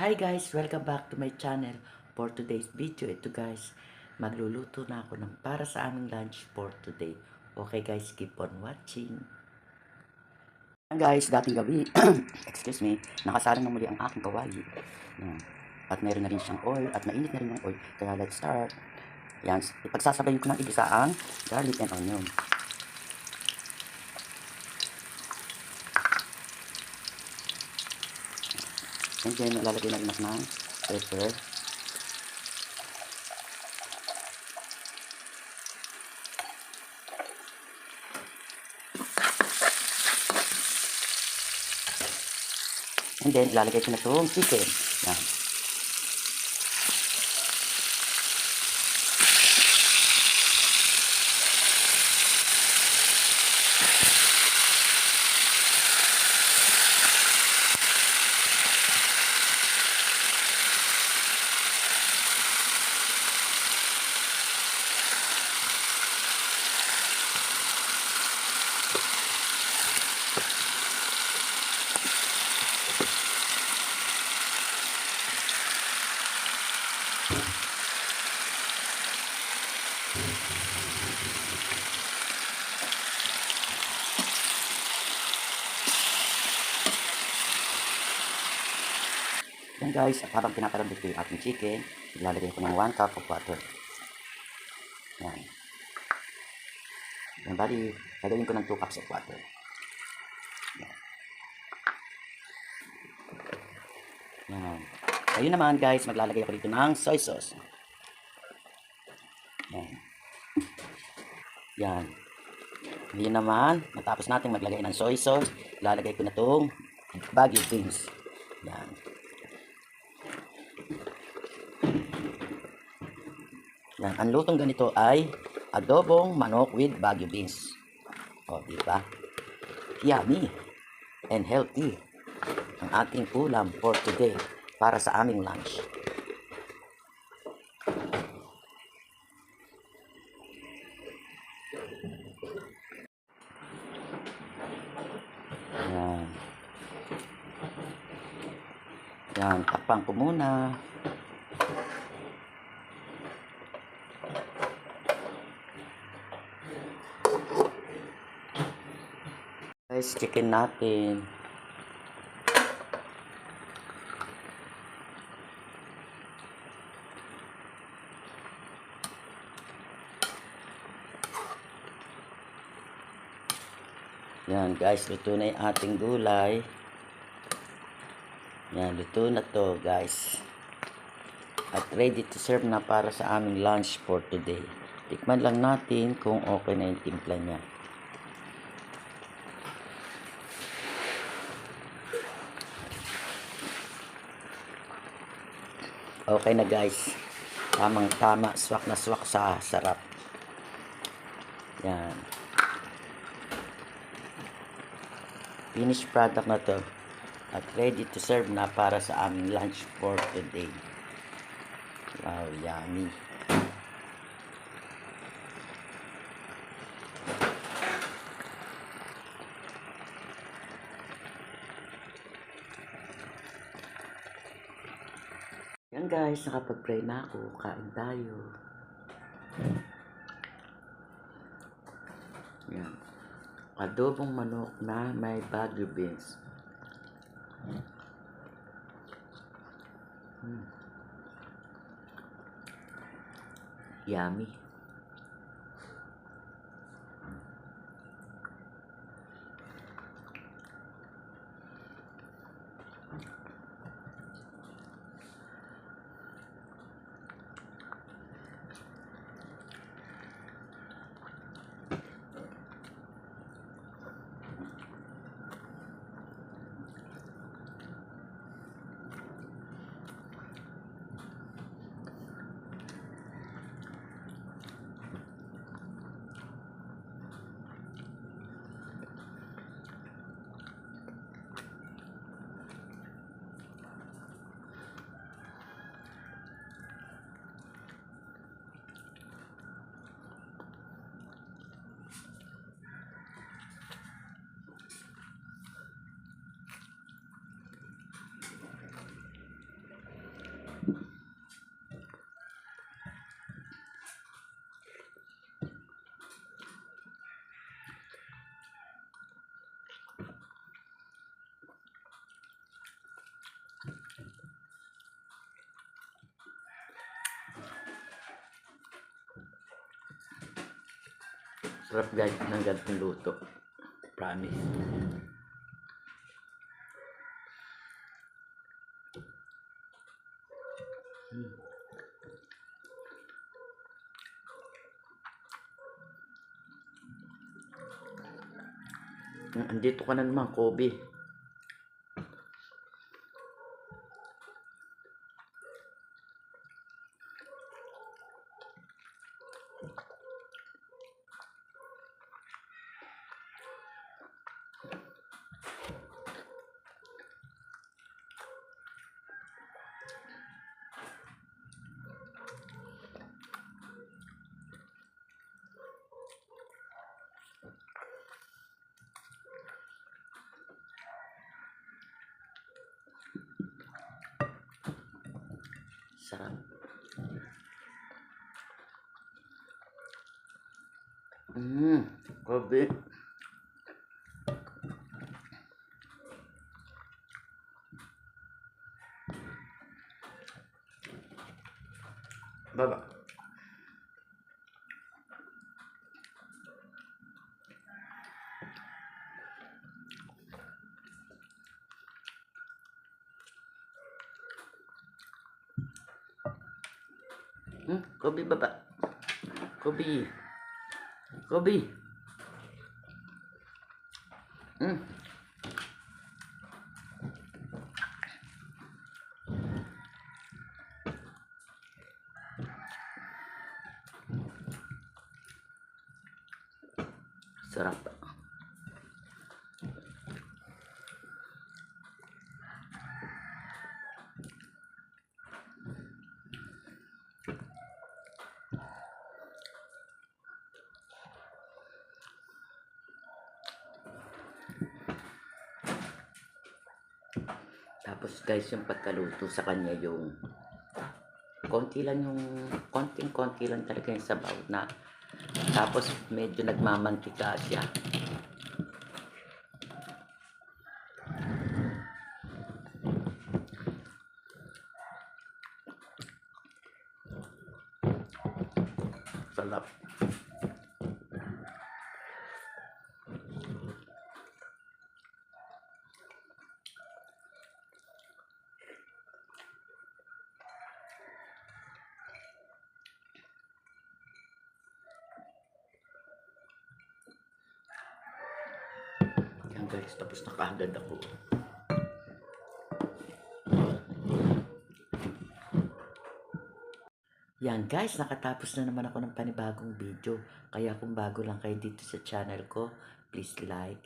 Hi guys! Welcome back to my channel. For today's video, ito guys, magluluto na ako ng para sa aming lunch for today. Okay guys, keep on watching. Guys, dating gabi, excuse me, nakasalang na muli ang aking kawali. Yan. At meron na rin siyang oil, at mainit na rin ang oil. Kaya let's start. Yan, ipagsasabayin ko ng igisa ang garlic and onion. And then, lalagay na rin ako ng pepper. And then, lalagay ko na itong chicken. Yan. Yan guys, parang pinaparambit ko yung ating chicken. Ilalagay ko ng 1 cup of water. Yan. Yan, bali, lagawin ko ng 2 cups of water. Yan. Yan. Ayun naman guys, maglalagay ako dito ng soy sauce. Yan. Yan. Ngayon naman, matapos natin maglagay ng soy sauce, lalagay ko na itong bagyo beans. Yan. Yan, ang lutong ganito ay adobong manok with Baguio beans. O, di ba? Yummy and healthy ang ating ulam for today para sa aming lunch. Yan. Yan, tapang ko muna. Guys, chicken natin. Yan guys, luto na yung ating gulay. Yan, luto na to guys. At ready to serve na para sa aming lunch for today. Tikman lang natin kung okay na yung timpla niya. Okay na guys. Tamang tama. Swak na swak sa sarap. Yan. Finished product na to. At ready to serve na para sa aming lunch for today. Wow, yummy. Yan guys, nakapag-pray na ako. Kain tayo. Yan. Adobong manok na may Baguio beans. Mm. Yummy. Sarap guys ng ganitong luto. Promise. Mm. Mm, Andito ka na naman, Kobe. Sarap. Mmm, Kobe. Baba. Hmm, Kobe baba. Kobe. Kobe. Hmm. Sarap. Tapos guys, yung pagkaluto sa kanya yung konti lang yung konting konti lang talaga yung sabaw na tapos medyo nagmamantika siya. Sarap. Yan guys, tapos na kaagad ako. Yan guys, nakatapos na naman ako ng panibagong video. Kaya kung bago lang kayo dito sa channel ko, please like,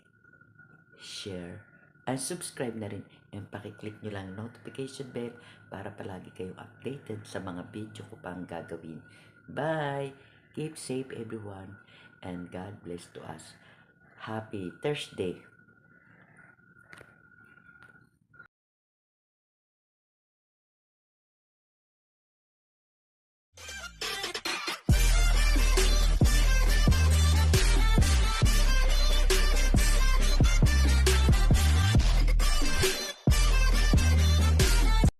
share, and subscribe na rin. And pakiclick nyo lang notification bell para palagi kayong updated sa mga video ko pang gagawin. Bye! Keep safe everyone and God bless to us. Happy Thursday!